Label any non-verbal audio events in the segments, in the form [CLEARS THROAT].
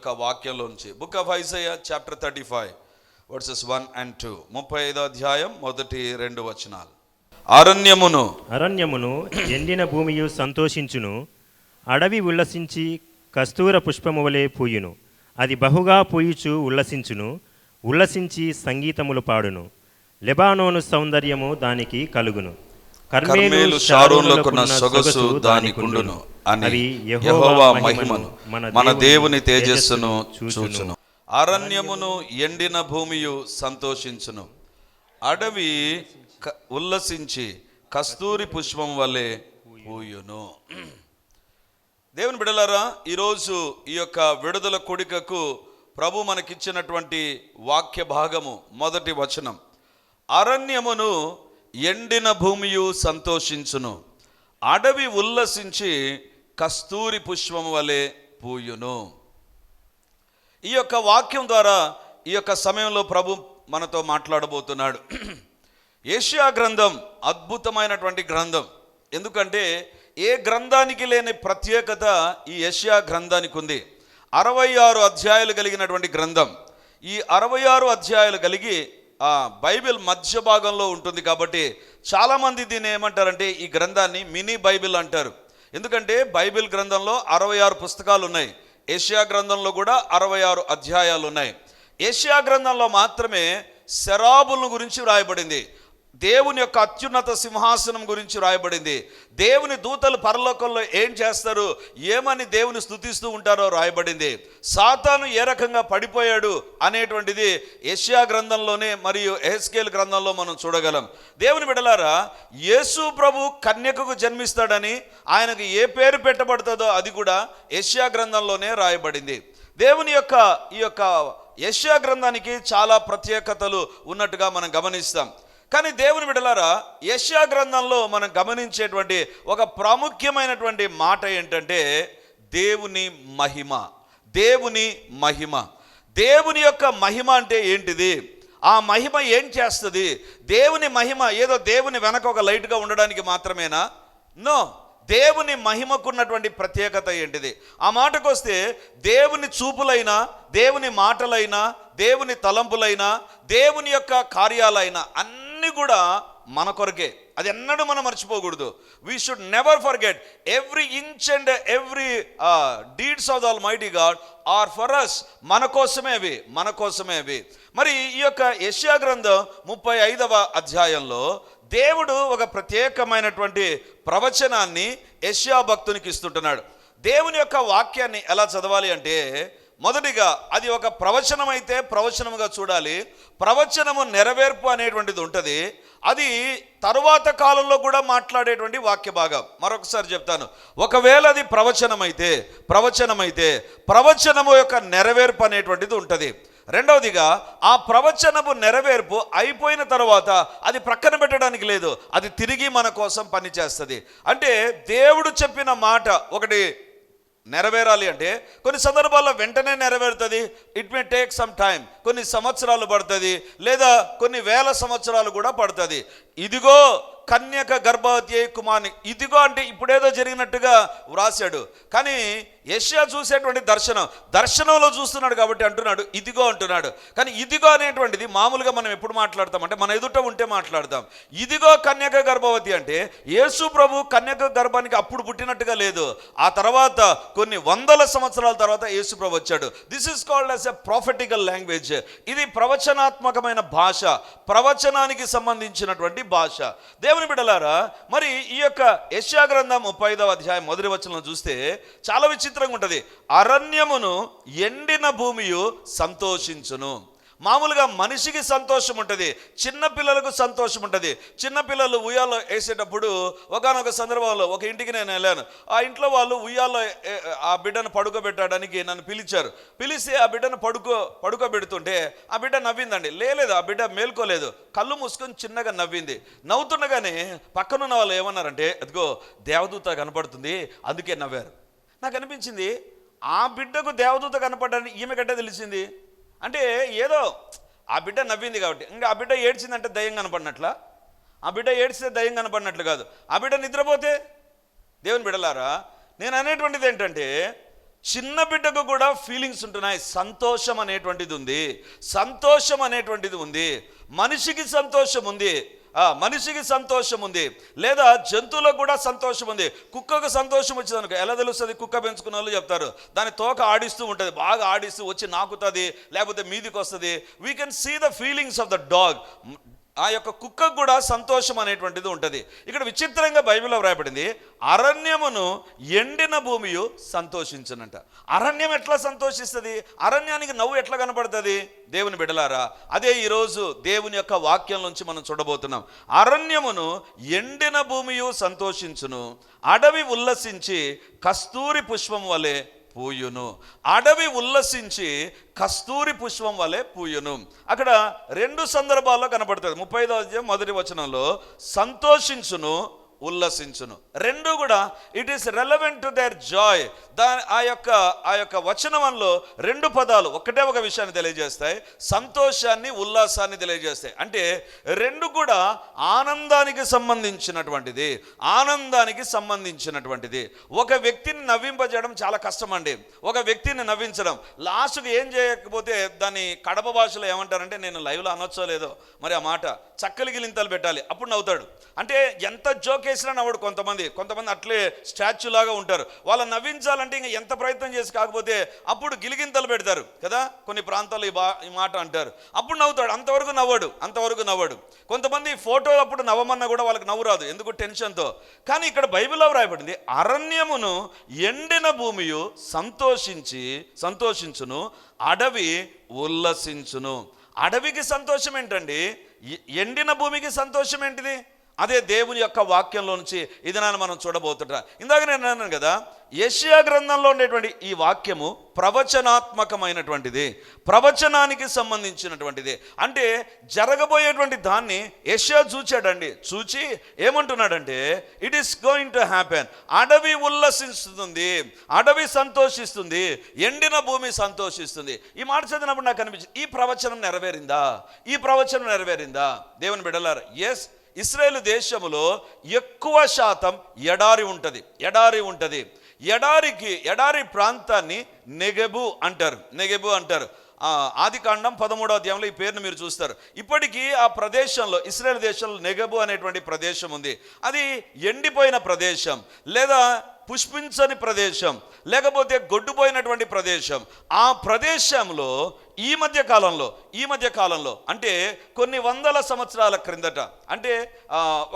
యొక్క వాక్యంలోంచి. Book of Isaiah chapter thirty five verses one and two ముప్పై ఐదో అధ్యాయం మొదటి రెండు వచనాలు. అరణ్యమును. అరణ్యమును ఎండిన భూమియు సంతోషించును అడవి ఉల్లసించి కస్తూర పుష్పము వలె పూయును. అది బహుగా పూయుచు ఉల్లసించును ఉల్లసించి సంగీతములు పాడును. లెబానోను సౌందర్యము దానికి కలుగును. కర్మేలు షారోన్లకున్న సొగసు దానికుండును అని యెహోవా మహిమను మన దేవుని తేజస్సును చూచును. అరణ్యమును ఎండిన భూమియు సంతోషించును. అడవి ఉల్లసించి కస్తూరి పుష్పం వలె పూయును. దేవుని బిడలారా ఈరోజు ఈ యొక్క విడుదల కొడికకు ప్రభు మనకిచ్చినటువంటి వాక్య భాగము మొదటి వచనం. అరణ్యమును ఎండిన భూమియు సంతోషించును అడవి ఉల్లసించి కస్తూరి పుష్పం వలె పూయును. ఈ యొక్క వాక్యం ద్వారా ఈ యొక్క సమయంలో ప్రభు మనతో మాట్లాడబోతున్నాడు. ఏషియా గ్రంథం అద్భుతమైనటువంటి గ్రంథం. ఎందుకంటే ఏ గ్రంథానికి లేని ప్రత్యేకత ఈ ఏషియా గ్రంథానికి ఉంది. అరవై ఆరు అధ్యాయాలు కలిగినటువంటి గ్రంథం. ఈ అరవై ఆరు అధ్యాయాలు కలిగి బైబిల్ మధ్య భాగంలో ఉంటుంది కాబట్టి చాలామంది దీన్ని ఏమంటారంటే ఈ గ్రంథాన్ని మినీ బైబిల్ అంటారు. ఎందుకంటే బైబిల్ గ్రంథంలో అరవై ఆరు పుస్తకాలు ఉన్నాయి. ఏషియా గ్రంథంలో కూడా అరవై ఆరు అధ్యాయాలు ఉన్నాయి. ఏషియా గ్రంథంలో మాత్రమే శరాబులను గురించి వ్రాయబడింది. దేవుని యొక్క అత్యున్నత సింహాసనం గురించి రాయబడింది. దేవుని దూతలు పరలోకంలో ఏం చేస్తారు? ఏమని దేవుని స్తుతిస్తూ ఉంటారో రాయబడింది. సాతాను ఏ రకంగా పడిపోయాడు అనేటువంటిది ఏషియా గ్రంథంలోనే మరియు ఎహెస్కేల్ గ్రంథంలో మనం చూడగలం. దేవుని బిడలారా యేసు ప్రభు కన్యకకు జన్మిస్తాడని ఆయనకు ఏ పేరు పెట్టబడుతుందో అది కూడా ఏషియా గ్రంథంలోనే రాయబడింది. దేవుని యొక్క ఈ యొక్క యష్యా గ్రంథానికి చాలా ప్రత్యేకతలు ఉన్నట్టుగా మనం గమనిస్తాం. కానీ దేవుని బిడలారా యష్యా గ్రంథంలో మనం గమనించేటువంటి ఒక ప్రాముఖ్యమైనటువంటి మాట ఏంటంటే దేవుని మహిమ దేవుని మహిమ. దేవుని యొక్క మహిమ అంటే ఏంటిది? ఆ మహిమ ఏం చేస్తుంది? దేవుని మహిమ ఏదో దేవుని వెనక ఒక లైట్గా ఉండడానికి మాత్రమేనా? నో. దేవుని మహిమకున్నటువంటి ప్రత్యేకత ఏంటిది? ఆ మాటకు వస్తే దేవుని చూపులైనా దేవుని మాటలైనా దేవుని తలంపులైనా దేవుని యొక్క కార్యాలైనా అన్ని కూడా మన కొరకే. అది ఎన్నడూ మనం మర్చిపోకూడదు. We should never forget every inch and every deeds of the almighty God are for us మన కోసమే అవి మన కోసమే అవి. మరి ఈ యొక్క యశ్యా గ్రంథం ముప్పై ఐదవ అధ్యాయంలో దేవుడు ఒక ప్రత్యేకమైనటువంటి ప్రవచనాన్ని యశ్యా భక్తునికి ఇస్తుంటున్నాడు. దేవుని యొక్క వాక్యాన్ని ఎలా చదవాలి అంటే మొదటిగా అది ఒక ప్రవచనం అయితే ప్రవచనముగా చూడాలి. ప్రవచనము నెరవేర్పు అనేటువంటిది ఉంటుంది. అది తరువాత కాలంలో కూడా మాట్లాడేటువంటి వాక్య భాగం. మరొకసారి చెప్తాను. ఒకవేళ అది ప్రవచనమైతే ప్రవచనమైతే ప్రవచనము యొక్క నెరవేర్పు అనేటువంటిది ఉంటుంది. రెండవదిగా ఆ ప్రవచనము నెరవేర్పు అయిపోయిన తర్వాత అది ప్రక్కన పెట్టడానికి లేదు. అది తిరిగి మన కోసం పనిచేస్తుంది. అంటే దేవుడు చెప్పిన మాట ఒకటి నెరవేరాలి అంటే కొన్ని సందర్భాల్లో వెంటనే నెరవేరుతుంది. It may take some time కొన్ని సంవత్సరాలు పడుతుంది. లేదా కొన్ని వేల సంవత్సరాలు కూడా పడుతుంది. ఇదిగో కన్యక గర్భవతి అయి కుమార్ని. ఇదిగో అంటే ఇప్పుడేదో జరిగినట్టుగా వ్రాసాడు కానీ ఏషియా చూసేటువంటి దర్శనం దర్శనంలో చూస్తున్నాడు కాబట్టి అంటున్నాడు ఇదిగో అంటున్నాడు. కానీ ఇదిగో అనేటువంటిది మామూలుగా మనం ఎప్పుడు మాట్లాడతాం అంటే మన ఎదుట ఉంటే మాట్లాడతాం. ఇదిగో కన్యక గర్భవతి అంటే యేసు ప్రభు కన్యక గర్భానికి అప్పుడు పుట్టినట్టుగా లేదు. ఆ తర్వాత కొన్ని వందల సంవత్సరాల తర్వాత యేసు ప్రభు వచ్చాడు. This is called as a prophetical language ఇది ప్రవచనాత్మకమైన భాష ప్రవచనానికి సంబంధించినటువంటి భాష. దేవుని బిడలారా మరి ఈ యొక్క యశ్యా గ్రంథం ముప్పై ఐదవ అధ్యాయం మొదటి వచనం చూస్తే చాలా విచిత్రంగా ఉంటుంది. అరణ్యమును ఎండిన భూమియు సంతోషించును. మామూలుగా మనిషికి సంతోషం ఉంటుంది చిన్న పిల్లలకు సంతోషం ఉంటుంది. చిన్న పిల్లలు ఉయ్యాలో వేసేటప్పుడు ఒకనొక సందర్భంలో ఒక ఇంటికి నేను వెళ్ళాను. ఆ ఇంట్లో వాళ్ళు ఉయ్యాలో ఆ బిడ్డను పడుకోబెట్టడానికి నన్ను పిలిచారు. పిలిచి ఆ బిడ్డను పడుకో పడుకోబెడుతుంటే ఆ బిడ్డ నవ్విందండి. లేదు ఆ బిడ్డ మేల్కోలేదు. కళ్ళు మూసుకొని చిన్నగా నవ్వింది. నవ్వుతుండగానే పక్కనున్న వాళ్ళు ఏమన్నారంటే అదిగో దేవదూత కనపడుతుంది అందుకే నవ్వారు. నాకు అనిపించింది ఆ బిడ్డకు దేవదూత కనపడ్డాన్ని ఈమె గట్టే తెలిసింది. అంటే ఏదో ఆ బిడ్డ నవ్వింది కాబట్టి. ఇంకా ఆ బిడ్డ ఏడ్చిందంటే దయ్యం కనపడినట్లా? ఆ బిడ్డ ఏడ్చితే దయ్యం కనపడినట్లు కాదు. ఆ బిడ్డ నిద్రపోతే? దేవుని బిడలారా నేను అనేటువంటిది ఏంటంటే చిన్న బిడ్డకు కూడా ఫీలింగ్స్ ఉంటున్నాయి. సంతోషం అనేటువంటిది ఉంది. సంతోషం అనేటువంటిది ఉంది. మనిషికి సంతోషం ఉంది. మనిషికి సంతోషం ఉంది. లేదా జంతువులకు కూడా సంతోషం ఉంది. కుక్కకు సంతోషం వచ్చింది అనుకో ఎలా తెలుస్తుంది? కుక్క పెంచుకున్న వాళ్ళు చెప్తారు. దాని తోక ఆడిస్తూ ఉంటుంది. బాగా ఆడిస్తూ వచ్చి నాకుతుంది లేకపోతే మీదికి వస్తుంది. We can see the feelings of the dog ఆ యొక్క కుక్కకు కూడా సంతోషం అనేటువంటిది ఉంటుంది. ఇక్కడ విచిత్రంగా బైబిల్లో వ్రాయబడింది అరణ్యమును ఎండిన భూమియు సంతోషించనంట. అరణ్యం ఎట్లా సంతోషిస్తుంది? అరణ్యానికి నవ్వు ఎట్లా కనపడుతుంది? దేవుని బిడలారా అదే ఈరోజు దేవుని యొక్క వాక్యం నుంచి మనం చూడబోతున్నాం. అరణ్యమును ఎండిన భూమియు సంతోషించును అడవి ఉల్లసించి కస్తూరి పుష్పం వలె పూయును. అడవి ఉల్లసించి కస్తూరి పుష్పం వలె పూయును. అక్కడ రెండు సందర్భాల్లో కనబడుతుంది ముప్పై అధ్యాయం మొదటి వచనంలో సంతోషించును ఉల్లసించును. రెండు కూడా it is relevant to their joy దాని ఆ యొక్క ఆ యొక్క వచనంలో రెండు పదాలు ఒకటే ఒక విషయాన్ని తెలియజేస్తాయి. సంతోషాన్ని ఉల్లాసాన్ని తెలియజేస్తాయి. అంటే రెండు కూడా ఆనందానికి సంబంధించినటువంటిది. ఆనందానికి సంబంధించినటువంటిది. ఒక వ్యక్తిని నవ్వింపజేయడం చాలా కష్టం అండి ఒక వ్యక్తిని నవ్వించడం. లాస్ట్కి ఏం చేయకపోతే దాన్ని కడప భాషలో ఏమంటారంటే నేను లైవ్లో అనొచ్చో లేదో? మరి ఆ మాట చక్కలి గిలింతలు పెట్టాలి. అప్పుడు నవ్వుతాడు. అంటే ఎంత జోక్ వేసినా నవ్వడు కొంతమంది. కొంతమంది అట్లే స్టాచ్యూ లాగా ఉంటారు. వాళ్ళు నవ్వించాలంటే ఇంకా ఎంత ప్రయత్నం చేసి కాకపోతే అప్పుడు గిలిగింతలు పెడతారు కదా? కొన్ని ప్రాంతాల్లో ఈ బా ఈ మాట అంటారు. అప్పుడు నవ్వుతాడు. అంతవరకు నవ్వడు. అంతవరకు నవ్వడు. కొంతమంది ఫోటో అప్పుడు నవ్వమన్నా కూడా వాళ్ళకి నవ్వు రాదు ఎందుకు? టెన్షన్తో. కానీ ఇక్కడ బైబిల్లో వ్రాయబడింది అరణ్యమును ఎండిన భూమియు సంతోషించి సంతోషించును అడవి ఉల్లసించును. అడవికి సంతోషం ఏంటండి? ఎండిన భూమికి సంతోషం ఏంటిది? అదే దేవుని యొక్క వాక్యంలో నుంచి ఇది నాన్న మనం చూడబోతుంటా. ఇందాక నేను అన్నాను కదా యషియా గ్రంథంలో ఉండేటువంటి ఈ వాక్యము ప్రవచనాత్మకమైనటువంటిది ప్రవచనానికి సంబంధించినటువంటిది. అంటే జరగబోయేటువంటి దాన్ని యషియా చూచాడండి. చూచి ఏమంటున్నాడంటే it is going to happen అడవి ఉల్లసిస్తుంది అడవి సంతోషిస్తుంది ఎండిన భూమి సంతోషిస్తుంది. ఈ మాట చదివినప్పుడు నాకు అనిపించింది ఈ ప్రవచనం నెరవేరిందా? ఈ ప్రవచనం నెరవేరిందా? దేవుని బిడలారు ఎస్ ఇస్రాయేల్ దేశంలో ఎక్కువ శాతం ఎడారి ఉంటుంది. ఎడారి ఉంటుంది. ఎడారికి ఎడారి ప్రాంతాన్ని నెగెబు అంటారు. నెగెబు అంటారు. ఆది ఆదికాండం పదమూడవ అధ్యాయంలో ఈ పేరును మీరు చూస్తారు. ఇప్పటికీ ఆ ప్రదేశంలో ఇస్రాయల్ దేశంలో నెగబు అనేటువంటి ప్రదేశం ఉంది. అది ఎండిపోయిన ప్రదేశం లేదా పుష్పించని ప్రదేశం లేకపోతే గొడ్డుపోయినటువంటి ప్రదేశం. ఆ ప్రదేశంలో ఈ మధ్య కాలంలో ఈ మధ్య కాలంలో అంటే కొన్ని వందల సంవత్సరాల క్రిందట అంటే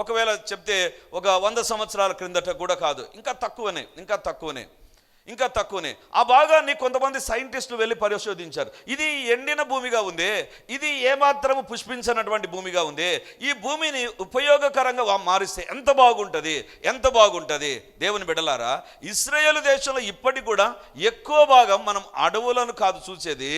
ఒకవేళ చెప్తే ఒక వంద సంవత్సరాల క్రిందట కూడా కాదు. ఇంకా తక్కువనే ఇంకా తక్కువనే. ఇంకా తక్కువనే. ఆ భాగాన్ని కొంతమంది సైంటిస్టులు వెళ్ళి పరిశోధించారు. ఇది ఎండిన భూమిగా ఉంది. ఇది ఏమాత్రము పుష్పించనటువంటి భూమిగా ఉంది. ఈ భూమిని ఉపయోగకరంగా మారిస్తే ఎంత బాగుంటుంది? ఎంత బాగుంటుంది? దేవుని బిడలారా ఇస్రాయేల్ దేశంలో ఇప్పటికి కూడా ఎక్కువ భాగం మనం అడవులను కాదు చూసేది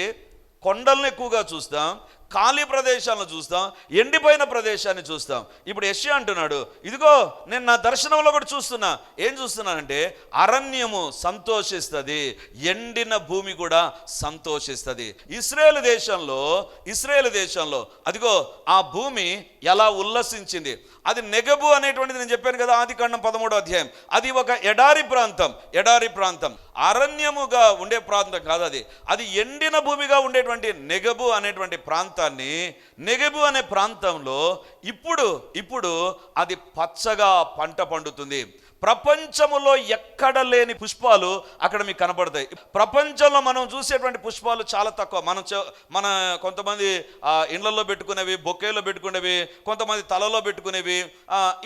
కొండలను ఎక్కువగా చూస్తాం ఖాళీ ప్రదేశాలను చూస్తాం ఎండిపోయిన ప్రదేశాన్ని చూస్తాం. ఇప్పుడు యశ్య అంటున్నాడు ఇదిగో నేను నా దర్శనంలో కూడా చూస్తున్నా. ఏం చూస్తున్నానంటే అరణ్యము సంతోషిస్తుంది ఎండిన భూమి కూడా సంతోషిస్తుంది. ఇస్రాయేల్ దేశంలో ఇస్రాయేల్ దేశంలో అదిగో ఆ భూమి ఎలా ఉల్లసించింది? అది నెగబు అనేటువంటిది నేను చెప్పాను కదా ఆది కాండం పదమూడో అధ్యాయం. అది ఒక ఎడారి ప్రాంతం ఎడారి ప్రాంతం. అరణ్యముగా ఉండే ప్రాంతం కాదు అది. అది ఎండిన భూమిగా ఉండేటువంటి నెగబు అనేటువంటి ప్రాంతాన్ని నెగబు అనే ప్రాంతంలో ఇప్పుడు ఇప్పుడు అది పచ్చగా పంట పండుతుంది. ప్రపంచములో ఎక్కడ లేని పుష్పాలు అక్కడ మీకు కనబడతాయి. ప్రపంచంలో మనం చూసేటువంటి పుష్పాలు చాలా తక్కువ. మనం మన కొంతమంది ఇండ్లలో పెట్టుకునేవి బొకేలో పెట్టుకునేవి కొంతమంది తలలో పెట్టుకునేవి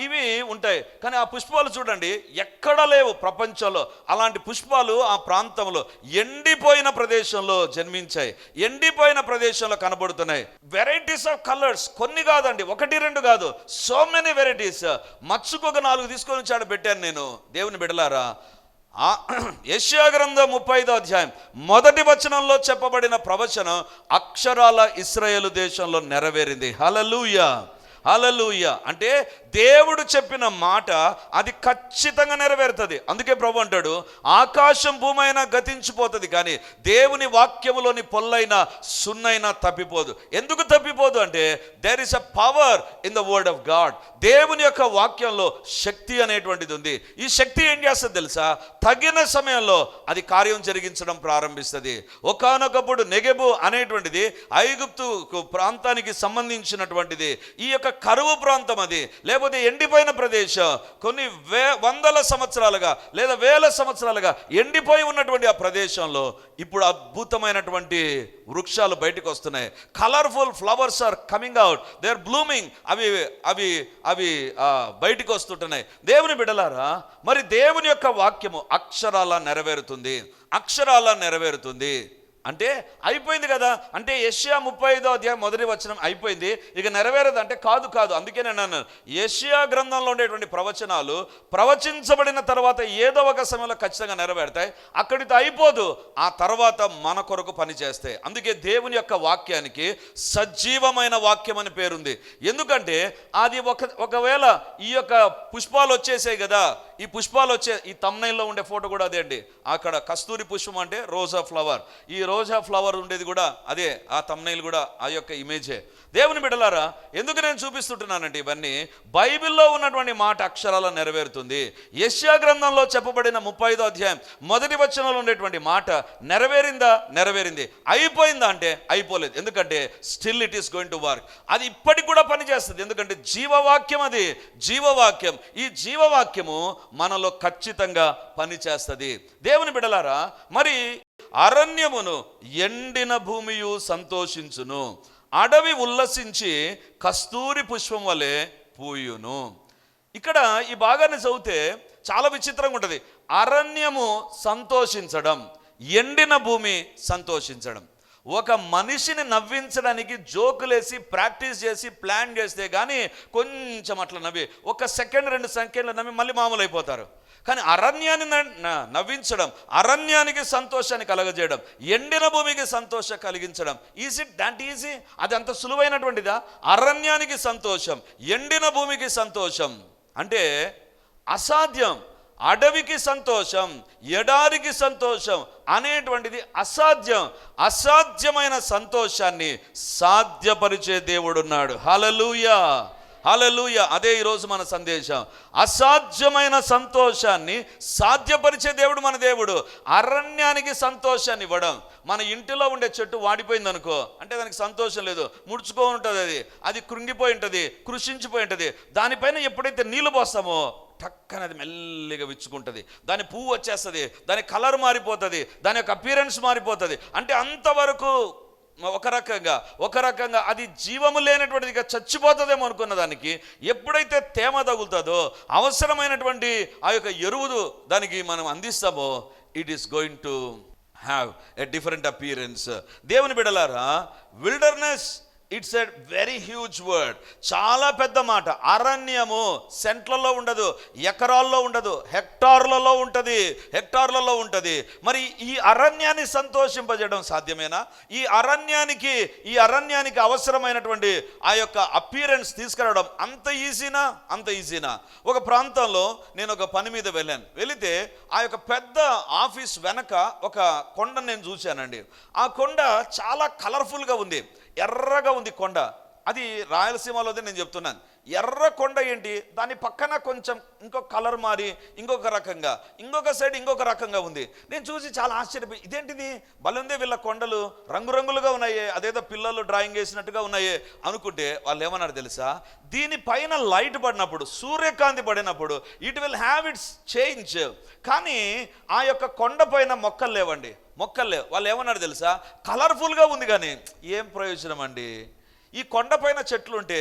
ఇవి ఉంటాయి. కానీ ఆ పుష్పాలు చూడండి ఎక్కడ లేవు ప్రపంచంలో. అలాంటి పుష్పాలు ఆ ప్రాంతంలో ఎండిపోయిన ప్రదేశంలో జన్మించాయి. ఎండిపోయిన ప్రదేశంలో కనబడుతున్నాయి. వెరైటీస్ ఆఫ్ కలర్స్ కొన్ని కాదండి ఒకటి రెండు కాదు. సో మెనీ వెరైటీస్ మచ్చుకు ఒక నాలుగు తీసుకొని వచ్చాడు పెట్టాను. పెట్టాను నేను దేవుని బిడలారా ఆ యెషయా ముప్పై ఐదో అధ్యాయం మొదటి వచనంలో చెప్పబడిన ప్రవచనం అక్షరాల ఇస్రాయేల్ దేశంలో నెరవేరింది. హలలుయా అలలుయ అంటే దేవుడు చెప్పిన మాట అది ఖచ్చితంగా నెరవేరుతుంది. అందుకే ప్రభు అంటాడు ఆకాశం భూమి అయినా గతించిపోతుంది కానీ దేవుని వాక్యములోని పొల్లైన సున్నైనా తప్పిపోదు. ఎందుకు తప్పిపోదు అంటే there is a power in the word of God దేవుని యొక్క వాక్యంలో శక్తి అనేటువంటిది ఉంది. ఈ శక్తి ఏం చేస్తుంది తెలుసా? తగిన సమయంలో అది కార్యం జరిగించడం ప్రారంభిస్తుంది. ఒకానొకప్పుడు నెగెబు అనేటువంటిది ఐగుప్తు ప్రాంతానికి సంబంధించినటువంటిది. ఈ యొక్క కరువు ప్రాంతం అది. లేకపోతే ఎండిపోయిన ప్రదేశం. కొన్ని వే వందల సంవత్సరాలుగా లేదా వేల సంవత్సరాలుగా ఎండిపోయి ఉన్నటువంటి ఆ ప్రదేశంలో ఇప్పుడు అద్భుతమైనటువంటి వృక్షాలు బయటకు వస్తున్నాయి. Colourful flowers are coming out they are blooming అవి అవి అవి బయటకు బయటికి వస్తుంటున్నాయి. దేవుని బిడలారా మరి దేవుని యొక్క వాక్యము అక్షరాల నెరవేరుతుంది. అక్షరాల నెరవేరుతుంది. అంటే అయిపోయింది కదా. అంటే యష్యా ముప్పై ఐదో అధ్యాయం మొదటి వచనం అయిపోయింది. ఇక నెరవేరదు అంటే కాదు కాదు. అందుకే నేను అన్నాను. యష్యా గ్రంథంలో ఉండేటువంటి ప్రవచనాలు ప్రవచించబడిన తర్వాత ఏదో ఒక సమయంలో ఖచ్చితంగా నెరవేరుతాయి. అక్కడితో అయిపోదు. ఆ తర్వాత మన కొరకు పనిచేస్తాయి అందుకే దేవుని యొక్క వాక్యానికి సజీవమైన వాక్యం అని పేరుంది. ఎందుకంటే అది ఒక ఒకవేళ ఈ యొక్క పుష్పాలు వచ్చేసాయి కదా. ఈ పుష్పాలు వచ్చే ఈ తమ్నైల్లో ఉండే ఫోటో కూడా అదే అండి. అక్కడ కస్తూరి పుష్పం అంటే రోజా ఫ్లవర్ ఈ రోజా ఫ్లవర్ ఉండేది కూడా అదే ఆ తమ్నైల్ కూడా ఆ యొక్క ఇమేజే దేవుని బిడలారా ఎందుకు నేను చూపిస్తుంటున్నానంటే ఇవన్నీ బైబిల్లో ఉన్నటువంటి మాట అక్షరాల నెరవేరుతుంది. యశ్యా గ్రంథంలో చెప్పబడిన ముప్పై ఐదో అధ్యాయం మొదటి వచనంలో ఉండేటువంటి మాట నెరవేరిందా? నెరవేరింది. అయిపోయిందా అంటే అయిపోలేదు. ఎందుకంటే still it is going to work అది ఇప్పటికి కూడా పనిచేస్తుంది. ఎందుకంటే జీవవాక్యం అది. జీవవాక్యం. ఈ జీవవాక్యము మనలో ఖచ్చితంగా పనిచేస్తుంది. దేవుని బిడలారా మరి అరణ్యమును ఎండిన భూమియు సంతోషించును. అడవి ఉల్లసించి కస్తూరి పుష్పం వలె పూయును. ఇక్కడ ఈ భాగాన్ని చదివితే చాలా విచిత్రంగా ఉంటుంది. అరణ్యము సంతోషించడం ఎండిన భూమి సంతోషించడం. ఒక మనిషిని నవ్వించడానికి జోకులేసి ప్రాక్టీస్ చేసి ప్లాన్ చేస్తే కానీ కొంచెం అట్లా నవ్వి ఒక సెకండ్ రెండు సెకండ్లు నవ్వి మళ్ళీ మామూలు అయిపోతారు కానీ అరణ్యాన్ని న- నవ్వించడం అరణ్యానికి సంతోషాన్ని కలగజేయడం ఎండిన భూమికి సంతోషం కలిగించడం ఈజ్ ఇట్ దాంట్ ఈజీ అది అంత సులువైనటువంటిదా? అరణ్యానికి సంతోషం ఎండిన భూమికి సంతోషం అంటే అసాధ్యం. అడవికి సంతోషం ఎడారికి సంతోషం అనేటువంటిది అసాధ్యం. అసాధ్యమైన సంతోషాన్ని సాధ్యపరిచే దేవుడున్నాడు. హలలుయా హలలుయ అదే ఈరోజు మన సందేశం. అసాధ్యమైన సంతోషాన్ని సాధ్యపరిచే దేవుడు మన దేవుడు. అరణ్యానికి సంతోషాన్ని ఇవ్వడం. మన ఇంటిలో ఉండే చెట్టు వాడిపోయింది అనుకో అంటే దానికి సంతోషం లేదు. ముడుచుకో ఉంటుంది అది. అది కృంగిపోయి ఉంటుంది కృషించిపోయి ఉంటుంది. దానిపైన ఎప్పుడైతే నీళ్ళు పోస్తామో టక్కన అది మెల్లిగా విచ్చుకుంటుంది. దాని పువ్వు వచ్చేస్తుంది దాని కలర్ మారిపోతుంది దాని యొక్క అపీరెన్స్ మారిపోతుంది. అంటే అంతవరకు ఒక రకంగా ఒక రకంగా అది జీవము లేనటువంటిదిగా చచ్చిపోతుందేమో అనుకున్న దానికి ఎప్పుడైతే తేమ తగులుతుందో అవసరమైనటువంటి ఆ యొక్క ఎరువులు దానికి మనం అందిస్తామో it is going to have a different appearance దేవుని బిడలారా wilderness it's a very huge word. చాలా పెద్ద మాట. అరణ్యము సెంట్లలో ఉండదు ఎకరాల్లో ఉండదు హెక్టార్లలో ఉంటుంది హెక్టార్లలో ఉంటుంది. మరి ఈ అరణ్యాన్ని సంతోషింపజేయడం సాధ్యమేనా? ఈ అరణ్యానికి ఈ అరణ్యానికి అవసరమైనటువంటి ఆ యొక్క అపీరెన్స్ తీసుకురావడం అంత ఈజీనా? అంత ఈజీనా? ఒక ప్రాంతంలో నేను ఒక పని మీద వెళ్ళాను. వెళితే ఆ యొక్క పెద్ద ఆఫీస్ వెనక ఒక కొండ నేను చూశానండి. ఆ కొండ చాలా కలర్ఫుల్గా ఉంది. ఎర్రగా ఉంది కొండ. అది రాయలసీమలోదే నేను చెప్తున్నాను. ఎర్ర కొండ ఏంటి? దాని పక్కన కొంచెం ఇంకొక కలర్ మారి ఇంకొక రకంగా ఇంకొక సైడ్ ఇంకొక రకంగా ఉంది. నేను చూసి చాలా ఆశ్చర్యపోయి ఇదేంటిది? బలందే వీళ్ళ కొండలు. రంగురంగులుగా ఉన్నాయే. అదేదో పిల్లలు డ్రాయింగ్ వేసినట్టుగా ఉన్నాయే అనుకుంటే వాళ్ళు ఏమన్నారు తెలుసా? దీనిపైన లైట్ పడినప్పుడు సూర్యకాంతి పడినప్పుడు it will have its change. కానీ ఆ యొక్క కొండ పైన మొక్కలు లేవండి. మొక్కలు లేవు. వాళ్ళు ఏమన్నారు తెలుసా? కలర్ఫుల్గా ఉంది కానీ ఏం ప్రయోజనం అండి? ఈ కొండపైన చెట్లుంటే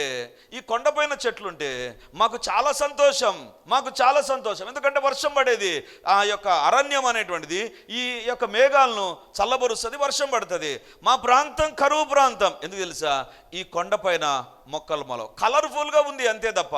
ఈ కొండపైన చెట్లుంటే మాకు చాలా సంతోషం మాకు చాలా సంతోషం. ఎందుకంటే వర్షం పడేది ఆ యొక్క అరణ్యం అనేటువంటిది ఈ యొక్క మేఘాలను చల్లబరుస్తుంది వర్షం పడుతుంది. మా ప్రాంతం కరువు ప్రాంతం. ఎందుకు తెలుసా? ఈ కొండపైన మొక్కలు మొలవు. కలర్ఫుల్గా ఉంది అంతే తప్ప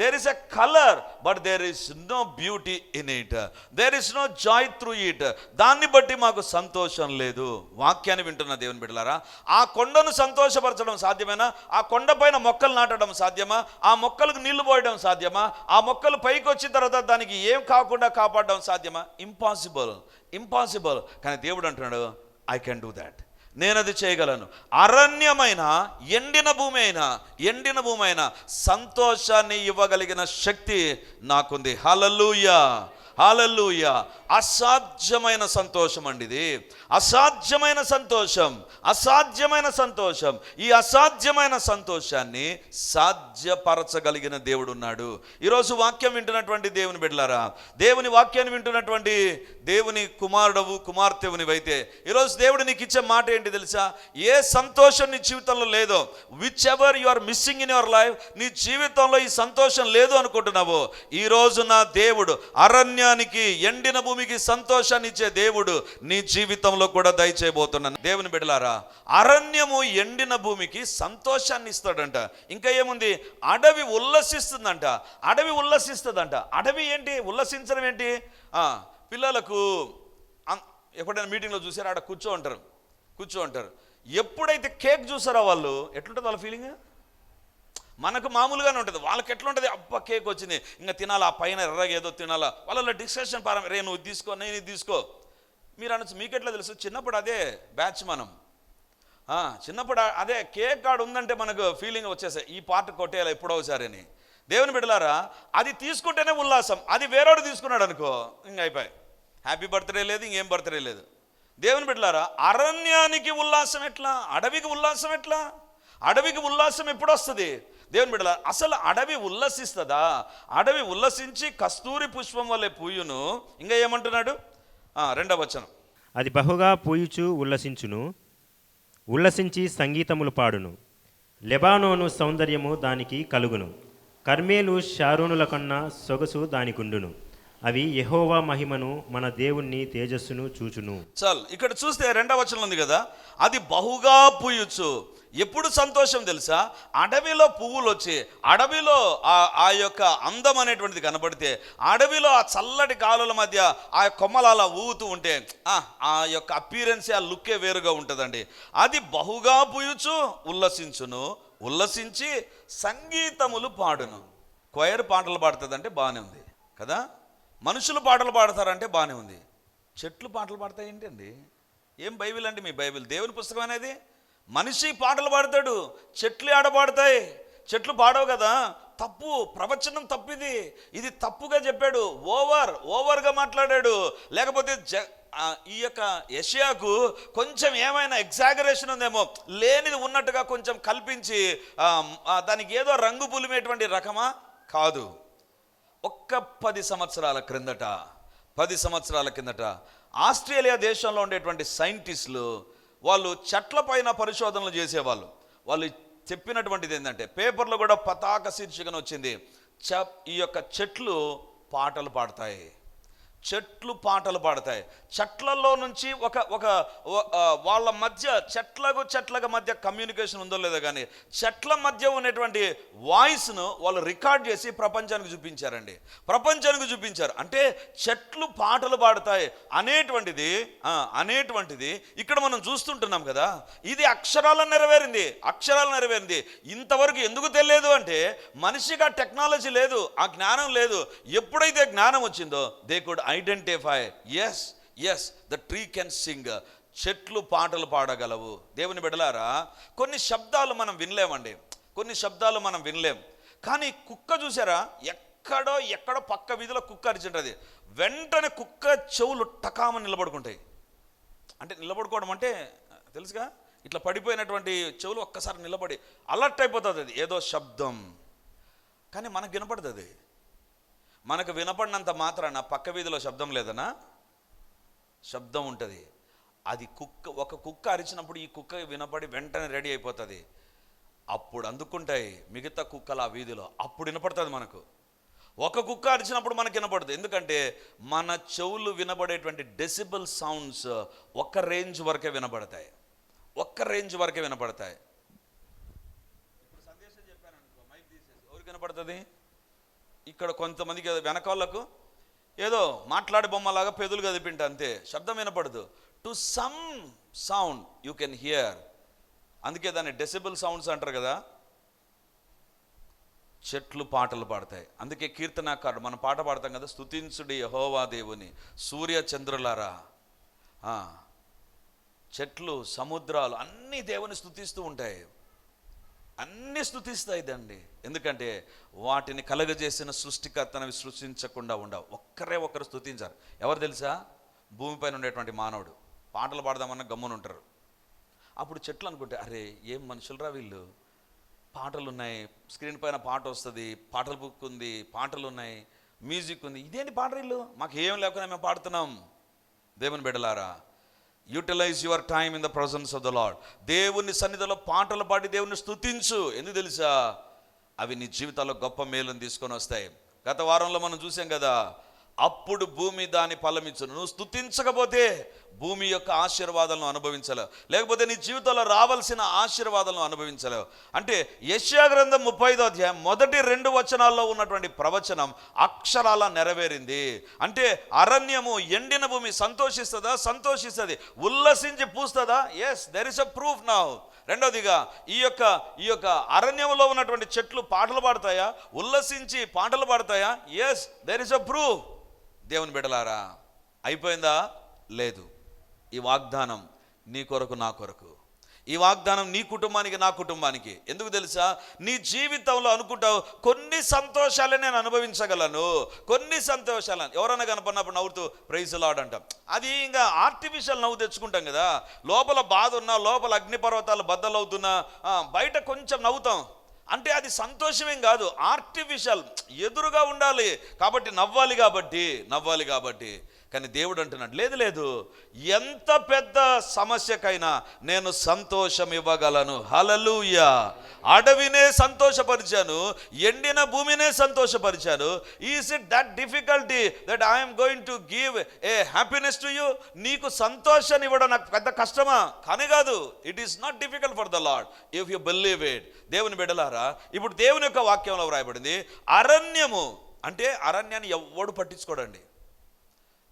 there is a colour but there is no beauty in it there is no joy through it దాన్ని బట్టి మాకు సంతోషం లేదు. వాక్యాన్ని వింటున్న దేవుని బిడ్డలారా ఆ కొండను సంతోషపరచడం సాధ్యమేనా? ఆ కొండపైన మొక్కలు నాటడం సాధ్యమా? ఆ మొక్కలకు నీళ్ళు పోయడం సాధ్యమా? ఆ మొక్కలు పైకి వచ్చిన తర్వాత దానికి ఏం కాకుండా కాపాడడం సాధ్యమా? ఇంపాసిబుల్ ఇంపాసిబుల్ కానీ దేవుడు అంటున్నాడు ఐ కెన్ డూ దాట్ నేనది చేయగలను. అరణ్యమైన ఎండిన భూమి అయినా ఎండిన భూమి అయినా సంతోషాన్ని ఇవ్వగలిగిన శక్తి నాకుంది. హలలుయా హాలూయ అసాధ్యమైన సంతోషం అండి ఇది. అసాధ్యమైన సంతోషం. అసాధ్యమైన సంతోషం. ఈ అసాధ్యమైన సంతోషాన్ని సాధ్యపరచగలిగిన దేవుడు ఉన్నాడు ఈరోజు వాక్యం వింటున్నటువంటి దేవుని బిడ్డలారా దేవుని వాక్యాన్ని వింటున్నటువంటి దేవుని కుమారుడవు కుమార్తెవునివైతే ఈరోజు దేవుడు నీకు ఇచ్చే మాట ఏంటి తెలుసా? ఏ సంతోషం నీ జీవితంలో లేదో whichever you are missing in your life నీ జీవితంలో ఈ సంతోషం లేదు అనుకుంటున్నావో ఈ రోజు నా దేవుడు అరణ్య ధాన్యానికి ఎండిన భూమికి సంతోషాన్ని ఇచ్చే దేవుడు నీ జీవితంలో కూడా దయచేయబోతున్నాను. దేవుని బిడలారా అరణ్యము ఎండిన భూమికి సంతోషాన్ని ఇస్తాడంట. ఇంకా ఏముంది? అడవి ఉల్లసిస్తుందంట. అడవి ఉల్లసిస్తుందంట. అడవి ఏంటి? ఉల్లసించడం ఏంటి? ఆ, పిల్లలకు ఎప్పుడైనా మీటింగ్లో చూసారా? ఆడ కూర్చో ఉంటారు కూర్చో ఉంటారు ఎప్పుడైతే కేక్ చూసారో వాళ్ళు ఎట్లుంటుంది వాళ్ళ ఫీలింగ్? మనకు మామూలుగానే ఉంటుంది. వాళ్ళకి ఎట్లా ఉంటుంది అబ్బా కేక్ వచ్చింది. ఇంకా తినాలా? ఆ పైన ఎర్రగా ఏదో తినాలా? వాళ్ళ డిస్కషన్ పారం రే నువ్వు తీసుకో నేను ఇది తీసుకో. మీరు అనొచ్చు మీకెట్లా తెలుసు? చిన్నప్పుడు అదే బ్యాచ్ మనం. ఆ, చిన్నప్పుడు అదే కేక్ కార్డు ఉందంటే మనకు ఫీలింగ్ వచ్చేసాయి ఈ పార్ట్ కొట్టేయాలి ఎప్పుడో ఒకసారి అని. దేవుని బిడ్డలారా అది తీసుకుంటేనే ఉల్లాసం. అది వేరేవాడు తీసుకున్నాడు అనుకో ఇంక అయిపోయి హ్యాపీ బర్త్డే లేదు ఇంకేం బర్త్డే లేదు. దేవుని బిడ్డలారా అరణ్యానికి ఉల్లాసం ఎట్లా? అడవికి ఉల్లాసం ఎట్లా? అడవికి ఉల్లాసం ఎప్పుడు వస్తుంది దేవుని బిడ్డల అసలు అడవి ఉల్లసిస్తుందా? అడవి ఉల్లసించి కస్తూరి పుష్పం వల్లే పూయును. ఇంకా ఏమంటున్నాడు? రెండవ వచనం. అది బహుగా పూయుచు ఉల్లసించును ఉల్లసించి సంగీతములు పాడును. లెబానోను సౌందర్యము దానికి కలుగును. కర్మేలు షారోనుల కన్నా సొగసు దానికుండును. అవి యెహోవా మహిమను మన దేవుణ్ణి తేజస్సును చూచును. చాలు ఇక్కడ చూస్తే రెండవ వచనం ఉంది కదా? అది బహుగా పూయొచ్చు ఎప్పుడు సంతోషం తెలుసా? అడవిలో పువ్వులు వచ్చి అడవిలో ఆ యొక్క అందం అనేటువంటిది కనబడితే అడవిలో ఆ చల్లటి గాలుల మధ్య ఆ కొమ్మలు అలా ఊగుతూ ఉంటే ఆ, ఆ యొక్క అపీరెన్స్ ఆ లుక్కే వేరుగా ఉంటుందండి. అది బహుగా పూయొచ్చు ఉల్లసించును. ఉల్లసించి సంగీతములు పాడును. క్వైర్ పాటలు పాడుతుందంటే బాగానే ఉంది కదా? మనుషులు పాటలు పాడతారంటే బాగానే ఉంది. చెట్లు పాటలు పాడతాయి ఏంటండి? ఏం బైబిల్ అండి మీ బైబిల్? దేవుని పుస్తకం అనేది? మనిషి పాటలు పాడతాడు చెట్లు ఆడపాడతాయి చెట్లు పాడవు కదా. తప్పు ప్రవచనం తప్పిది. ఇది తప్పుగా చెప్పాడు. ఓవర్ ఓవర్గా మాట్లాడాడు. లేకపోతే జ ఈ యొక్క యషియాకు కొంచెం ఏమైనా ఎగ్జాగరేషన్ ఉందేమో. లేనిది ఉన్నట్టుగా కొంచెం కల్పించి దానికి ఏదో రంగు పులిమేటువంటి రకమా? కాదు. ఒక్క పది సంవత్సరాల క్రిందట పది సంవత్సరాల కిందట ఆస్ట్రేలియా దేశంలో ఉండేటువంటి సైంటిస్టులు వాళ్ళు చెట్ల పైన పరిశోధనలు చేసేవాళ్ళు. వాళ్ళు చెప్పినటువంటిది ఏంటంటే పేపర్లో కూడా పతాక శీర్షికన వచ్చింది చ ఈ యొక్క చెట్లు పాటలు పాడతాయి. చెట్లు పాటలు పాడతాయి. చెట్లలో నుంచి ఒక ఒక వాళ్ళ మధ్య చెట్లకు చెట్లకు మధ్య కమ్యూనికేషన్ ఉందో లేదో కానీ చెట్ల మధ్య ఉన్నటువంటి వాయిస్ను వాళ్ళు రికార్డ్ చేసి ప్రపంచానికి చూపించారండి. ప్రపంచానికి చూపించారు. అంటే చెట్లు పాటలు పాడతాయి అనేటువంటిది అనేటువంటిది ఇక్కడ మనం చూస్తుంటున్నాం కదా. ఇది అక్షరాలను నెరవేరింది అక్షరాలు నెరవేరింది. ఇంతవరకు ఎందుకు తెలియదు అంటే మనిషికి ఆ టెక్నాలజీ లేదు ఆ జ్ఞానం లేదు. ఎప్పుడైతే జ్ఞానం వచ్చిందో they could identify yes yes the tree can sing చెట్లు పాటలు పాడగలవు. దేవుని బిడలారా కొన్ని శబ్దాలు మనం వినలేమండి. కొన్ని శబ్దాలు మనం వినలేం. కానీ కుక్క చూసారా? ఎక్కడో ఎక్కడో పక్క వీధిలో కుక్క అరిచింటుంది. వెంటనే కుక్క చెవులు టకామని నిలబడుకుంటాయి. అంటే నిలబడుకోవడం అంటే తెలుసుగా? ఇట్లా పడిపోయినటువంటి చెవులు ఒక్కసారి నిలబడి అలర్ట్ అయిపోతుంది అది. ఏదో శబ్దం. కానీ మనకు వినపడుతుంది మనకు వినపడినంత మాత్రాన పక్క వీధిలో శబ్దం లేదనా? శబ్దం ఉంటుంది. అది కుక్క ఒక కుక్క అరిచినప్పుడు ఈ కుక్క వినపడి వెంటనే రెడీ అయిపోతుంది. అప్పుడు అందుకుంటాయి మిగతా కుక్కలు ఆ వీధిలో. అప్పుడు వినపడుతుంది మనకు. ఒక కుక్క అరిచినప్పుడు మనకు వినపడదు. ఎందుకంటే మన చెవులు వినబడేటువంటి డెసిబుల్ సౌండ్స్ ఒక్క రేంజ్ వరకే వినబడతాయి ఒక్క రేంజ్ వరకే వినపడతాయి. ఇప్పుడు సందేశం వినపడుతుంది? ఇక్కడ కొంతమందికి వెనకాళ్ళకు ఏదో మాట్లాడే బొమ్మలాగా పెదులు కదిపింట అంతే. శబ్దం వినపడదు. To some sound you can hear అందుకే దాన్ని డెసిబుల్ సౌండ్స్ అంటారు కదా. చెట్లు పాటలు పాడతాయి. అందుకే కీర్తనాకారుడు మనం పాట పాడతాం కదా స్తుతించుడి యహోవా దేవుని సూర్య చంద్రులారా. చెట్లు సముద్రాలు అన్నీ దేవుని స్థుతిస్తూ ఉంటాయి. అన్నీ స్థుతిస్తాయిదండి ఎందుకంటే వాటిని కలగజేసిన సృష్టికర్తనవి సృష్టించకుండా ఉండవు. ఒక్కరే ఒక్కరు స్థుతించారు ఎవరు తెలుసా? భూమిపైన ఉండేటువంటి మానవుడు. పాటలు పాడదామన్న గమ్మున ఉంటారు. అప్పుడు చెట్లు అనుకుంటే అరే ఏం మనుషులరా వీళ్ళు? పాటలు ఉన్నాయి స్క్రీన్ పైన పాట వస్తుంది. పాటలు బుక్ ఉంది పాటలు ఉన్నాయి మ్యూజిక్ ఉంది ఇదేంటి పాట వీళ్ళు మాకు ఏం లేకుండా మేము పాడుతున్నాం. దేవుని బిడ్డలారా utilize your time in the presence of the Lord దేవుని సన్నిధిలో పాటలు పాడి దేవుని స్థుతించు ఎందుకు తెలుసా? అవి నీ జీవితాల్లో గొప్ప మేలుని తీసుకొని వస్తాయి. గత వారంలో మనం చూసాం కదా అప్పుడు భూమి దాని ఫలమిచ్చును. నువ్వు స్తుతించకపోతే భూమి యొక్క ఆశీర్వాదాలను అనుభవించలేవు. లేకపోతే నీ జీవితంలో రావాల్సిన ఆశీర్వాదాలను అనుభవించలేవు. అంటే యశ్యా గ్రంథం ముప్పై అధ్యాయం మొదటి రెండు వచనాల్లో ఉన్నటువంటి ప్రవచనం అక్షరాల నెరవేరింది. అంటే అరణ్యము ఎండిన భూమి సంతోషిస్తుందా? సంతోషిస్తుంది. ఉల్లసించి పూస్తుందా? Yes there is a proof now రెండవదిగా ఈ యొక్క ఈ యొక్క అరణ్యంలో ఉన్నటువంటి చెట్లు పాటలు పాడతాయా? ఉల్లసించి పాటలు పాడతాయా? Yes there is a proof దేవుని బిడలారా అయిపోయిందా? లేదు. ఈ వాగ్దానం నీ కొరకు నా కొరకు. ఈ వాగ్దానం నీ కుటుంబానికి నా కుటుంబానికి. ఎందుకు తెలుసా? నీ జీవితంలో అనుకుంటావు కొన్ని సంతోషాలే నేను అనుభవించగలను. కొన్ని సంతోషాలను ఎవరైనా కనపడినప్పుడు నవ్వుతూ ప్రైజ్ లాడ్ అంటాం. అది ఇంకా ఆర్టిఫిషియల్ నవ్వు తెచ్చుకుంటాం కదా. లోపల బాధ ఉన్నా లోపల అగ్నిపర్వతాలు బద్దలవుతున్నా బయట కొంచెం నవ్వుతాం. అంటే అది సంతోషమేం కాదు. ఆర్టిఫిషియల్ ఎదురుగా ఉండాలి. కాబట్టి నవ్వాలి కాబట్టి నవ్వాలి కాబట్టి కానీ దేవుడు అంటున్నాడు లేదు లేదు ఎంత పెద్ద సమస్యకైనా నేను సంతోషం ఇవ్వగలను. హలలుయ అడవినే సంతోషపరిచాను ఎండిన భూమినే సంతోషపరిచాను. Is it that difficulty that I'm going to give a happiness to you నీకు సంతోషాన్ని ఇవ్వడం నాకు పెద్ద కష్టమా? కానీ కాదు it is not difficult for the Lord if you believe it దేవుని బిడ్డలారా ఇప్పుడు దేవుని యొక్క వాక్యంలో వ్రాయబడింది అరణ్యము అంటే అరణ్యాన్ని ఎవ్వడు పట్టించుకోడండి.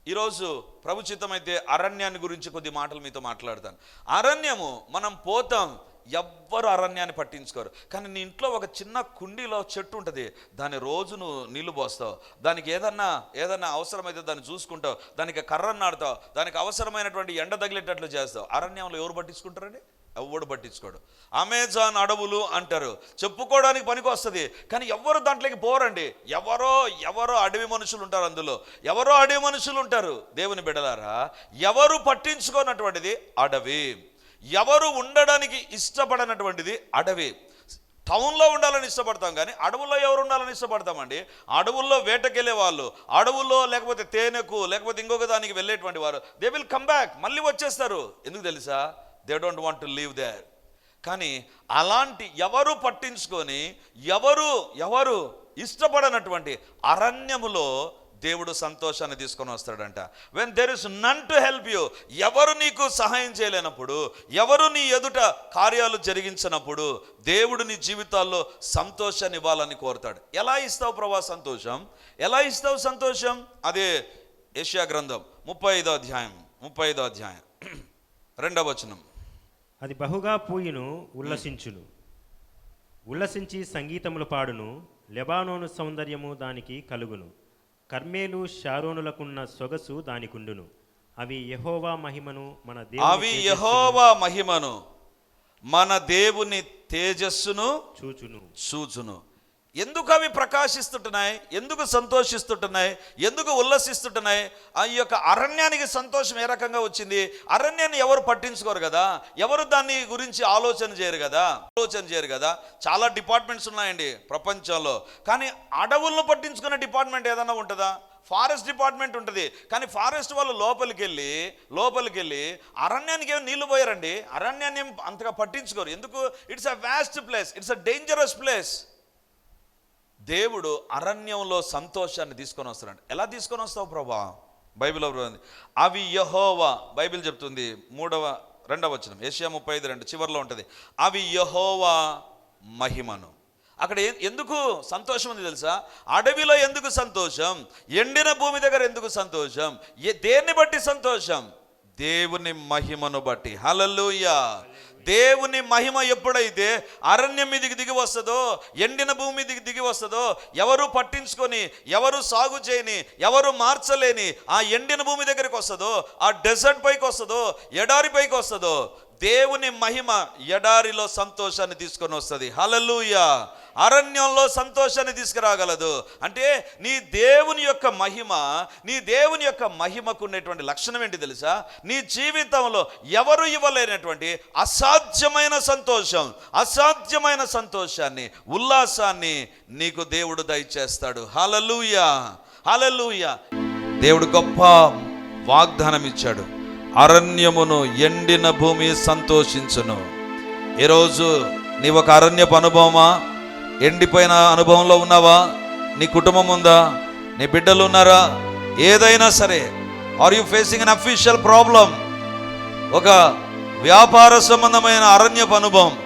ఈరోజు ప్రభుచితమైతే అరణ్యాన్ని గురించి కొద్ది మాటలు మీతో మాట్లాడతాను. అరణ్యము మనం పోతాం ఎవ్వరు అరణ్యాన్ని పట్టించుకోరు. కానీ నీ ఇంట్లో ఒక చిన్న కుండీలో చెట్టు ఉంటుంది దాన్ని రోజు నువ్వు నీళ్ళు పోస్తావు. దానికి ఏదన్నా ఏదన్నా అవసరమైతే దాన్ని చూసుకుంటావు. దానికి కర్రను నాడుతావు దానికి అవసరమైనటువంటి ఎండ తగిలేటట్లు చేస్తావు. అరణ్యంలో ఎవరు పట్టించుకుంటారండి? ఎవడు పట్టించుకోడు. అమెజాన్ అడవులు అంటారు. చెప్పుకోవడానికి పనికి వస్తుంది. కానీ ఎవరు దాంట్లోకి పోరండి? ఎవరో ఎవరో అడవి మనుషులు ఉంటారు అందులో. ఎవరో అడవి మనుషులు ఉంటారు. దేవుని బిడలారా ఎవరు పట్టించుకోనటువంటిది అడవి. ఎవరు ఉండడానికి ఇష్టపడనటువంటిది అడవి. టౌన్లో ఉండాలని ఇష్టపడతాం కానీ అడవుల్లో ఎవరు ఉండాలని ఇష్టపడతామండి? అడవుల్లో వేటకెళ్ళే వాళ్ళు అడవుల్లో లేకపోతే తేనెకు లేకపోతే ఇంకొక దానికి వెళ్ళేటువంటి వారు దే విల్ కమ్ బ్యాక్ మళ్ళీ వచ్చేస్తారు. ఎందుకు తెలుసా? They don't want to leave there కానీ అలాంటి ఎవరు పట్టించుకొని ఎవరు ఎవరు ఇష్టపడనటువంటి అరణ్యములో దేవుడు సంతోషాన్ని తీసుకొని వస్తాడంట. When there is none to help you ఎవరు నీకు సహాయం చేయలేనప్పుడు ఎవరు నీ ఎదుట కార్యాలు జరిగించినప్పుడు దేవుడు నీ జీవితాల్లో సంతోషాన్ని ఇవ్వాలని కోరుతాడు. ఎలా ఇస్తావు ప్రభా సంతోషం? ఎలా ఇస్తావు సంతోషం? అదే ఏషియా గ్రంథం ముప్పై ఐదో అధ్యాయం ముప్పై ఐదో అధ్యాయం. [CLEARS THROAT] రెండవ వచనం. అది బహుగా పూయును ఉల్లసించును. ఉల్లసించి సంగీతములు పాడును లెబానోను సౌందర్యము దానికి కలుగును. కర్మేలు షారోనులకున్న సొగసు దానికుండును. అవి యెహోవా మహిమను మన అవి యహోవా మహిమను మన దేవుని తేజస్సును చూచును. చూచును. ఎందుకు అవి ప్రకాశిస్తుంటున్నాయి? ఎందుకు సంతోషిస్తుంటున్నాయి? ఎందుకు ఉల్లసిస్తుంటున్నాయి? ఆ యొక్క అరణ్యానికి సంతోషం ఏ రకంగా వచ్చింది? అరణ్యాన్ని ఎవరు పట్టించుకోరు కదా? ఎవరు దాన్ని గురించి ఆలోచన చేయరు కదా? ఆలోచన చేయరు కదా? చాలా డిపార్ట్మెంట్స్ ఉన్నాయండి ప్రపంచంలో. కానీ అడవులను పట్టించుకునే డిపార్ట్మెంట్ ఏదైనా ఉంటుందా? ఫారెస్ట్ డిపార్ట్మెంట్ ఉంటుంది. కానీ ఫారెస్ట్ వాళ్ళు లోపలికి వెళ్ళి లోపలికి వెళ్ళి అరణ్యానికి ఏమి నీళ్ళు పోయారండి? అరణ్యాన్ని ఏం అంతగా పట్టించుకోరు. ఎందుకు? It's a vast place it's a dangerous place దేవుడు అరణ్యంలో సంతోషాన్ని తీసుకొని వస్తున్నాడు. ఎలా తీసుకొని వస్తావు ప్రభా? బైబిల్ ఉంది అవి యహోవా బైబిల్ చెప్తుంది మూడవ రెండవ వచనం. ఏషియా ముప్పై ఐదు రెండు చివరిలో ఉంటుంది. అవి యహోవా మహిమను. అక్కడ ఎందుకు సంతోషం ఉంది తెలుసా? అడవిలో ఎందుకు సంతోషం? ఎండిన భూమి దగ్గర ఎందుకు సంతోషం? దేన్ని బట్టి సంతోషం? దేవుని మహిమను బట్టి. హలలుయ దేవుని మహిమ ఎప్పుడైతే అరణ్యం మీదికి దిగి వస్తుందో ఎండిన భూమి మీదకి దిగి వస్తుందో ఎవరు పట్టించుకొని ఎవరు సాగు చేయని ఎవరు మార్చలేని ఆ ఎండిన భూమి దగ్గరికి వస్తుందో ఆ డెజర్ట్ పైకి వస్తుందో ఎడారి పైకి వస్తుందో దేవుని మహిమ ఎడారిలో సంతోషాన్ని తీసుకొని వస్తుంది. హలలుయా అరణ్యంలో సంతోషాన్ని తీసుకురాగలదు. అంటే నీ దేవుని యొక్క మహిమ నీ దేవుని యొక్క మహిమకు ఉన్నటువంటి లక్షణం ఏంటి తెలుసా? నీ జీవితంలో ఎవరు ఇవ్వలేనటువంటి అసాధ్యమైన సంతోషం అసాధ్యమైన సంతోషాన్ని ఉల్లాసాన్ని నీకు దేవుడు దయచేస్తాడు. హలలుయ హలలుయ దేవుడు గొప్ప వాగ్దానం ఇచ్చాడు అరణ్యమును ఎండిన భూమి సంతోషించును. ఈరోజు నీ ఒక అరణ్యపు అనుభవమా? ఎండిపోయిన అనుభవంలో ఉన్నావా? నీ కుటుంబం ఉందా? నీ బిడ్డలు ఉన్నారా? ఏదైనా సరే are you facing an official problem ఒక వ్యాపార సంబంధమైన అరణ్యపు అనుభవం.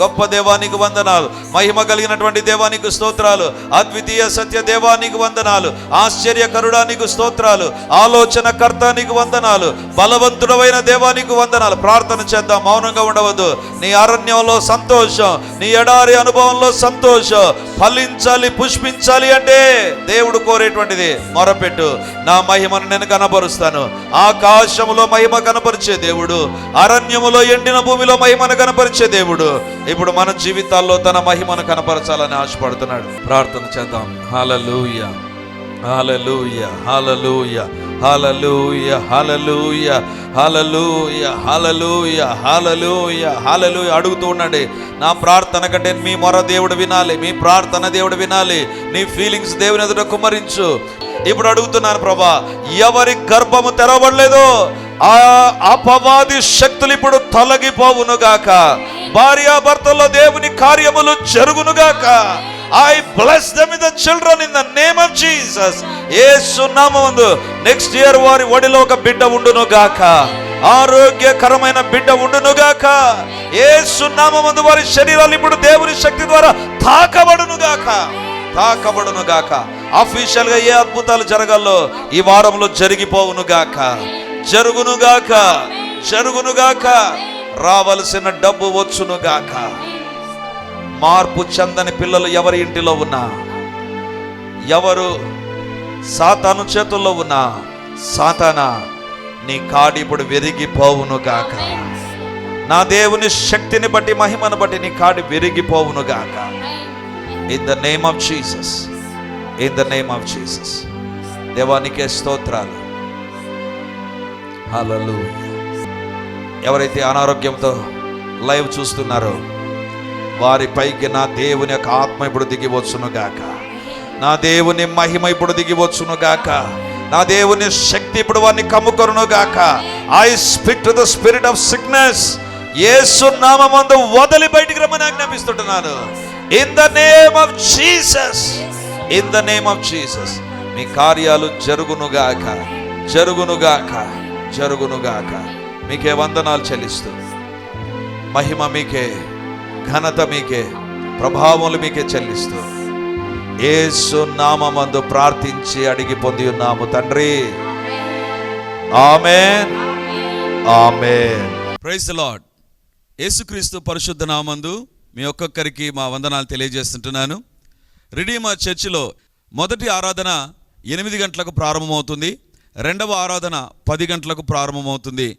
గొప్ప దేవానికి వందనాలు. మహిమ కలిగినటువంటి దేవానికి స్తోత్రాలు. అద్వితీయ సత్య దేవానికి వందనాలు. ఆశ్చర్యకరుడానికి స్తోత్రాలు. ఆలోచన కర్తానికి వందనాలు. బలవంతుడమైన దేవానికి వందనాలు. ప్రార్థన చేద్దాం. మౌనంగా ఉండవద్దు. నీ అరణ్యంలో సంతోషం. నీ ఎడారి అనుభవంలో సంతోషం. ఫలించాలి పుష్పించాలి అంటే దేవుడు కోరేటువంటిది. మొరపెట్టు. నా మహిమను నేను కనపరుస్తాను ఆకాశములో మహిమ కనపరిచే దేవుడు. అరణ్యములో ఎండిన భూమిలో మహిమను కనపరిచే దేవుడు. ఇప్పుడు మన జీవితాల్లో తన మహిమను కనపరచాలని ఆశపడుతున్నాడు. ప్రార్థన చేద్దాం. హల్లెలూయా. హల్లెలూయా. హల్లెలూయా. హల్లెలూయా. హల్లెలూయా. హల్లెలూయా. హల్లెలూయా. హల్లెలూయా. హల్లెలూయా. అడుగుతూ ఉండండి. నా ప్రార్థన కంటే మీ మొర దేవుడు వినాలి. మీ ప్రార్థన దేవుడు వినాలి. నీ ఫీలింగ్స్ దేవుని ఎదుట కుమరించు ఇప్పుడు అడుగుతున్నాను ప్రభా ఎవరి గర్భము తెరవబడలేదో ఆ అపవాది శక్తులు ఇప్పుడు తొలగిపోవునుగాక. భార్యాభర్తల్లో దేవుని కార్యములు జరుగునుగాక. I bless them in the children in the name of Jesus ఏ సున్నామందు నెక్స్ట్ ఇయర్ వారి ఒడిలో ఒక బిడ్డ ఉండును గాక ఆరోగ్యకరమైన బిడ్డ ఉండును గాక ఏ సున్నామందు వారి శరీరాలు ఇప్పుడు దేవుని శక్తి ద్వారా తాకబడును గాక తాకబడును గాక అఫీషియల్గా ఏ అద్భుతాలు జరగాలో ఈ వారంలో జరిగిపోవును గాక జరుగును గాక జరుగును గాక రావలసిన డబ్బు వచ్చును గాక. మార్పు చెందని పిల్లలు ఎవరి ఇంటిలో ఉన్నా? ఎవరు సాతాను చేతుల్లో ఉన్నా? సాతానా నీ కాడి ఇప్పుడు విరిగిపోవును గాక. నా దేవుని శక్తిని బట్టి మహిమను బట్టి నీ కాడి విరిగిపోవును గాక. In the name of Jesus in the name of Jesus దేవానికే స్తోత్రాలు. హల్లెలూయా ఎవరైతే అనారోగ్యంతో లైవ్ చూస్తున్నారో వారి పైకి నా దేవుని యొక్క ఆత్మ ఇప్పుడు దిగివచ్చును గాక. నా దేవుని మహిమ ఇప్పుడు దిగివచ్చును గాక. నా దేవుని శక్తి ఇప్పుడు వారిని కమ్ముకొనును గాక. I speak to the spirit of sickness Yesu నామందు వదిలి బయటికి రమ్మని ఆజ్ఞాపిస్తుంటున్నాను. In the name of Jesus in the name of Jesus మీ కార్యాలు జరుగునుగాక జరుగునుగాక జరుగునుగాక మీకే వందనాలు చెల్లిస్తూ మహిమ మీకే ఘనత మీకే ప్రభావములు మీకే చెల్లిస్తూ ఏసు నామందు ప్రార్థించి అడిగి పొంది ఉన్నాము తండ్రి. ఆమెన్. ఆమెన్. ప్రైజ్ లాడ్ యేసుక్రీస్తు పరిశుద్ధ నామందు మీ ఒక్కొక్కరికి మా వందనాలు తెలియజేస్తుంటున్నాను. రిడీమర్ చర్చిలో మొదటి ఆరాధన ఎనిమిది గంటలకు ప్రారంభమవుతుంది. రెండవ ఆరాధన పది గంటలకు ప్రారంభమవుతుంది.